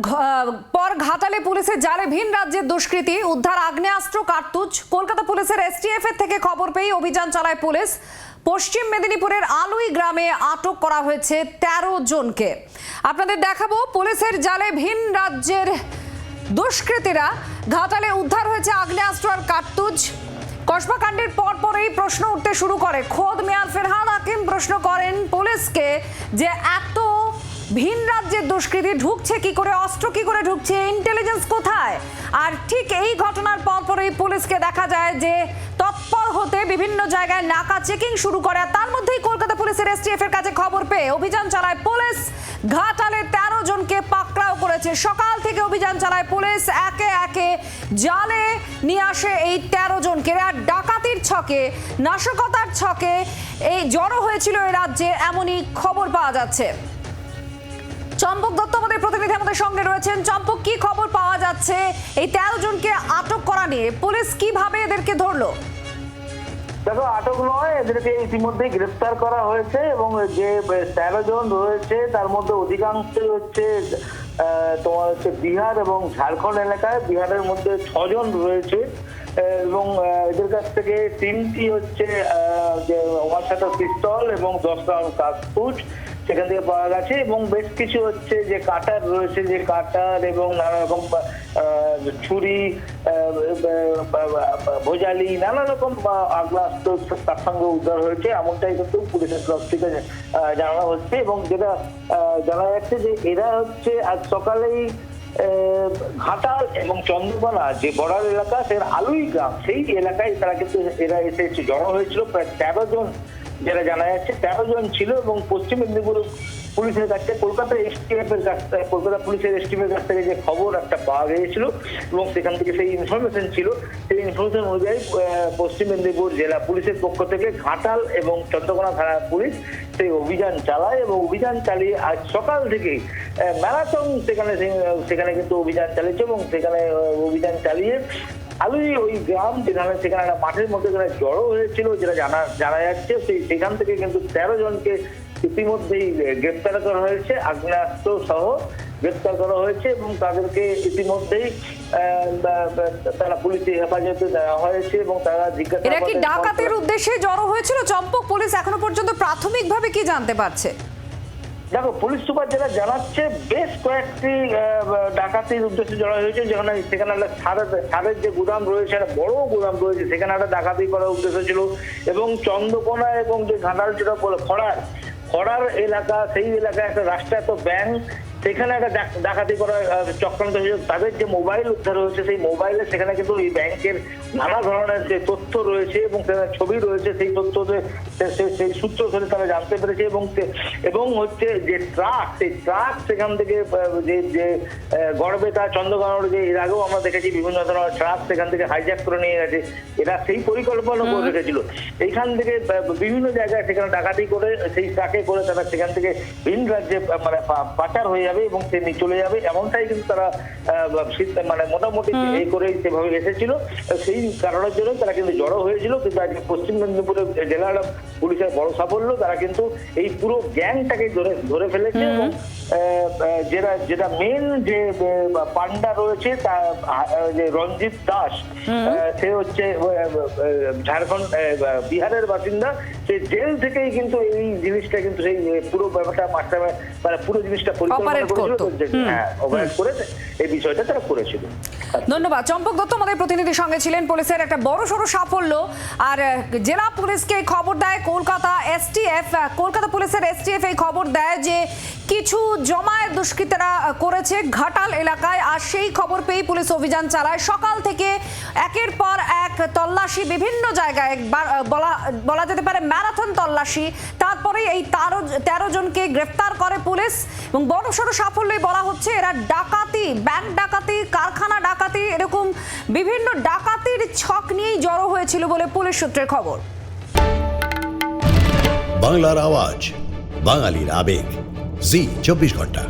ঘ- পর ঘাটালে পুলিশের জালে ভিন রাজ্যের দুষ্কৃতী উদ্ধার আগ্নেয়াস্ত্র, কার্তুজ। কলকাতা পুলিশের এসটিএফ এর থেকে খবর পেয়ে অভিযান চালায় পুলিশ। পশ্চিম মেদিনীপুরের আলুই গ্রামে আটক করা হয়েছে ১৩ জনকে। আপনাদের দেখাবো, পুলিশের জালে ভিন রাজ্যের দুষ্কৃতীরা ঘাটালে উদ্ধার হয়েছে আগ্নেয়াস্ত্র আর কার্তুজ। কসবাকাণ্ডের পর পরেই প্রশ্ন উঠতে শুরু করে। খোদ মেয়ার ফেরহাদ হাকিম প্রশ্ন করেন, পুলিশকে যে এত ভিন রাজ্যের দুষ্কৃতী ঢুকছে কি করে? অস্ত্র কি করে ঢুকছে? ইন্টেলিজেন্স কোথায়? আর ঠিক এই ঘটনার পর পরেই পুলিশকে দেখা যায় যে তৎপর হতে বিভিন্ন জায়গায় নাকা চেকিং শুরু করে তার মধ্যেই কলকাতা পুলিশের এসটিএফ এর কাছে খবর পেয়ে অভিযান চালায় পুলিশ। ঘাটালে তেরো জনকে পাকড়াও করেছে। সকাল থেকে অভিযান চালায় পুলিশ। একে একে জালে নিয়ে আসে এই তেরো জনকে। আর ডাকাতির ছকে, নাশকতার ছকে এই জড়ো হয়েছিল এই রাজ্যে, এমনই খবর পাওয়া যাচ্ছে। চম্পক দত্ত আমাদের প্রতিনিধি আমাদের সঙ্গে রয়েছেন। চম্পক, কি খবর পাওয়া যাচ্ছে? এই তেরো জনকে আটক করা নিয়ে পুলিশ কীভাবে এদেরকে ধরলো? দেখো, আটক নয়, এদেরকে ইতিমধ্যেই গ্রেফতার করা হয়েছে এবং যে তেরো জন রয়েছে, তার মধ্যে অধিকাংশই হচ্ছে তোমার হচ্ছে বিহার এবং ঝাড়খণ্ড এলাকায়। বিহারের মধ্যে ছজন রয়েছে এবং এদের কাছ থেকে তিনটি হচ্ছে ওয়ান সাথে পিস্তল এবং দশ রাউন্ড সেখান থেকে পাওয়া গেছে এবং বেশ কিছু হচ্ছে যে কাটার রয়েছে, যে কাটার এবং নানা রকম ছুরি ভোজালি, নানা রকম আগ্রাস্ত তার সঙ্গে উদ্ধার হয়েছে। এমনটাই কিন্তু পুলিশের তরফ থেকে জানানো হচ্ছে এবং যেটা জানা যাচ্ছে যে এরা হচ্ছে আজ সকালেই ঘাটাল এবং চন্দ্রকোনা, যে বর্ডার এলাকা, সের আলুই গ্রাম, সেই এলাকায় তারা কিন্তু এরা এসে জড়ো হয়েছিল। প্রায় তেরো জন যেটা জানা যাচ্ছে, তেরো জন ছিল এবং পশ্চিম মেদিনীপুর পুলিশের কাছে কলকাতা এসটিএফ এর কাছ থেকে, কলকাতা পুলিশের এসটিএফ এর কাছ থেকে যে খবর একটা পাওয়া গিয়েছিল এবং সেখান থেকে সেই ইনফরমেশন ছিল। সেই ইনফরমেশন অনুযায়ী পশ্চিম মেদিনীপুর জেলা পুলিশের পক্ষ থেকে ঘাটাল এবং চন্দ্রকোনা থানার পুলিশ সেই অভিযান চালায় এবং অভিযান চালিয়ে আজ সকাল থেকেই ম্যারাথন সেখানে সেখানে কিন্তু অভিযান চালিয়েছে এবং সেখানে অভিযান চালিয়ে আলুই ওই গ্রাম যেখানে সেখানে একটা মাঠের মধ্যে জড়ো হয়েছিল যেটা জানা জানা যাচ্ছে সেই সেখান থেকে কিন্তু তেরো জনকে ইতিমধ্যেই গ্রেপ্তার করা হয়েছে। আগ্নেয়াস্ত্র সহ গ্রেপ্তার করা হয়েছে এবং তাদেরকে ইতিমধ্যেই তারা পুলিশের হেফাজতে দেওয়া হয়েছে এবং তারা জিজ্ঞাসা এরা কি ডাকাতের উদ্দেশ্যে জড়ো হয়েছিল? চম্পক পুলিশ এখনও পর্যন্ত প্রাথমিকভাবে কি জানতে পারছে? দেখো, পুলিশ সুপার যেটা জানাচ্ছে, বেশ কয়েকটি ডাকাতির উদ্দেশ্যে জড়া হয়েছে, যেখানে, সেখানে সারের সারের যে গুদাম রয়েছে, একটা বড় গুদাম রয়েছে, সেখানে একটা ডাকাতি করার উদ্দেশ্য ছিল। এবং চন্দ্রকোনা এবং যে ঘাটাল যেটা খড়ার খড়ার এলাকা, সেই এলাকায় একটা রাষ্ট্রায়ত্ত ব্যাংক সেখানে একটা ডাক- ডাকাতি করার চক্রান্ত হয়েছে। তাদের যে মোবাইল উদ্ধার হয়েছে সেই মোবাইলে সেখানে কিন্তু এই ব্যাংকের নানা ধরনের যে তথ্য রয়েছে এবং সেখানে ছবি রয়েছে সেই তথ্য সেই সূত্র ধরে তারা জানতে পেরেছে এবং এবং হচ্ছে যে ট্রাক সেই ট্রাক সেখান থেকে যে যে গড়বেতা চন্দ্রগড় যে এর আগেও আমরা দেখেছি বিভিন্ন ধরনের ট্রাক সেখান থেকে হাইজ্যাক করে নিয়ে গেছে। এরা সেই পরিকল্পনা করে রেখেছিল। এইখান থেকে বিভিন্ন জায়গায় সেখানে ডাকাতি করে সেই ট্রাকে করে তারা সেখান থেকে ভিন রাজ্যে মানে পাচার হয়ে যাবে এবং নিয়ে চলে যাবে। এমনটাই কিন্তু তারা মানে মোটামুটি এই করে সেভাবে এসেছিল। সেই কারণের জন্য তারা কিন্তু জড়ো হয়েছিল। কিন্তু আজকে পশ্চিম মেদিনীপুরের জেলার পুলিশের বড় সাফল্য তারা কিন্তু এই পুরো গ্যাংটাকে ধরে ধরে ফেলেছে এবং যেটা যেটা মেন যে পান্ডা রয়েছে তা যে রঞ্জিত দাস সে হচ্ছে ঝাড়খণ্ড বিহারের বাসিন্দা। সে জেল থেকেই কিন্তু এই জিনিসটা কিন্তু সেই পুরো ব্যাপারটা মাস্টার মানে পুরো জিনিসটা পরিকল্পনা করেছিল করতো। হ্যাঁ অপারেট করে এই বিষয়টা তারা করেছিল ধন্যবাদ। চম্পক দত্ত আমাদের প্রতিনিধির সঙ্গে ছিলেন। পুলিশের একটা বড় সড়ো সাফল্য। আর জেলা পুলিশকে খবর দেয় কলকাতা এসটিএফ। কলকাতা পুলিশের এসটিএফ এই খবর দেয় যে কিছু জমায়েত দুষ্কৃতীরা করেছে ঘাটাল এলাকায়। আর সেই খবর পেয়ে পুলিশ অভিযান চালায়। সকাল থেকে একের পর এক তল্লাশি বিভিন্ন জায়গায় বলা বলা যেতে পারে ম্যারাথন তল্লাশি। তারপরে এই তেরো তেরো জনকে গ্রেফতার করে পুলিশ এবং বড় সড়ো সাফল্যই বলা হচ্ছে এরা ডাকাতি, ব্যাংক ডাকাতি, কারখানা ডাকাতি, এরকম বিভিন্ন ডাকাতির ছক নিয়েই জড়ো হয়েছিল বলে পুলিশ সূত্রের খবর। বাংলার আওয়াজ, বাঙালির আবেগ। জি, চব্বিশ ঘণ্টা।